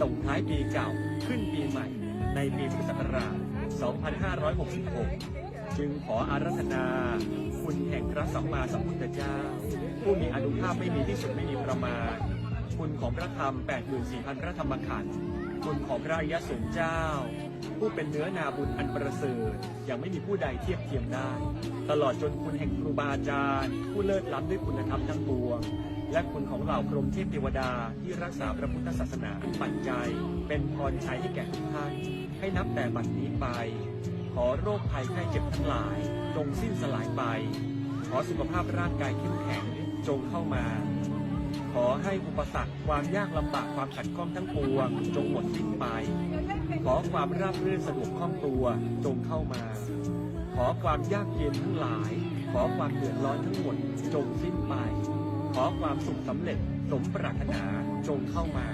ส่งท้ายปีเก่าขึ้นปีใหม่ ในปีพุทธศักราช 2566 จึงขออารัธนา คุณแห่งพระสัมมาสัมพุทธเจ้า ผู้มีอนุภาพไม่มีที่สุดไม่มีประมาณ คุณของพระธรรม 84,000 พระธรรมขันธ์คุณของพระอริยสงฆ์เจ้า ผู้เป็นเนื้อนาบุญอันประเสริฐยังไม่มีผู้ใดเทียบเทียมได้ ตลอดจนคุณแห่งครูบาอาจารย์ ผู้เลิศล้ำด้วยคุณธรรมทั้งปวง และคุณของเหล่าพรหมเทพเทวดาที่รักษาพระพุทธศาสนาอันปัจจัย เป็นพรชัยให้แก่ทุกท่าน ให้นับแต่บัดนี้ไป ขอโรคภัยไข้เจ็บทั้งหลายจงสิ้นสลายไป ขอสุขภาพร่างกายเข้มแข็งจงเข้ามา ขอให้อุปสรรคความยากลำบากความขัดข้องทั้งปวงจงหมดสิ้นไป ขอความราบรื่นสะดวกคล่องตัวจงเข้ามา ขอความยากเย็นทั้งหลาย ขอความเดือดร้อนทั้งหมดจงสิ้นไป ขอความสุขสำเร็จสมปรารถนาจงเข้ามา